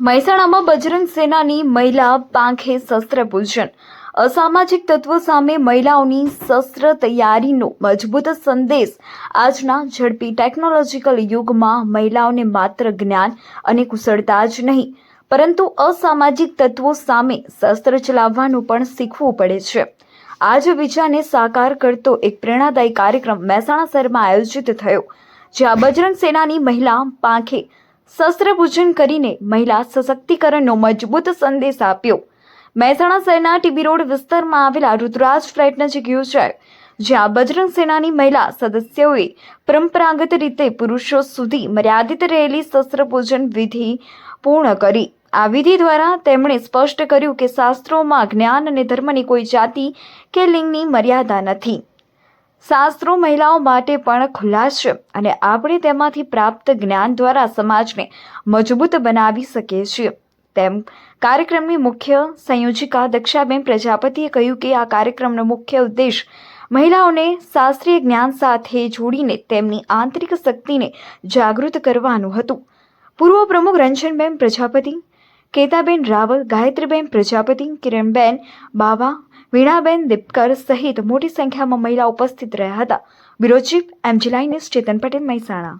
મહેસાણામાં બજરંગ સેનાની મહિલા પાંખે શસ્ત્ર પૂજન. અસામાજિક તત્વો સામે મહિલાઓની શસ્ત્ર તૈયારીનો મજબૂત સંદેશ. આજના ઝડપી ટેકનોલોજીકલ યુગમાં મહિલાઓને માત્ર જ્ઞાન અને કુશળતા જ નહીં, પરંતુ અસામાજિક તત્વો સામે શસ્ત્ર ચલાવવાનું પણ શીખવું પડે છે. આજ વિચારને સાકાર કરતો એક પ્રેરણાદાયી કાર્યક્રમ મહેસાણા શહેરમાં આયોજિત થયો, જ્યાં બજરંગ સેનાની મહિલા પાંખે શસ્ત્ર પૂજન કરીને મહિલા સશક્તિકરણનો મજબૂત સંદેશ આપ્યો. મહેસાણા શહેરના ટીબી રોડ વિસ્તારમાં આવેલા રુદ્રાજ ફ્લેટ નજીક યોજાયો, જ્યાં બજરંગ સેનાની મહિલા સદસ્યોએ પરંપરાગત રીતે પુરુષો સુધી મર્યાદિત રહેલી શસ્ત્રપૂજન વિધિ પૂર્ણ કરી. આ વિધિ દ્વારા તેમણે સ્પષ્ટ કર્યું કે શાસ્ત્રોમાં જ્ઞાન અને ધર્મની કોઈ જાતિ કે લિંગની મર્યાદા નથી. શાસ્ત્રો મહિલાઓ માટે પણ ખુલ્લા છે અને આપણે તેમાંથી પ્રાપ્ત જ્ઞાન દ્વારા સમાજને મજબૂત બનાવી શકીએ છીએ. તેમ કાર્યક્રમની મુખ્ય સંયોજિકા દક્ષાબેન પ્રજાપતિએ કહ્યું કે આ કાર્યક્રમનો મુખ્ય ઉદ્દેશ મહિલાઓને શાસ્ત્રીય જ્ઞાન સાથે જોડીને તેમની આંતરિક શક્તિને જાગૃત કરવાનું હતું. પૂર્વ પ્રમુખ રંજનબેન પ્રજાપતિ, કેતાબેન રાવલ, ગાયત્રીબેન પ્રજાપતિ, કિરણબેન બાવા વીણાબેન દીપકર સહિત મોટી સંખ્યામાં મહિલા ઉપસ્થિત રહ્યા હતા. Bureau chief MG lioness Chetan Patel Mehsana.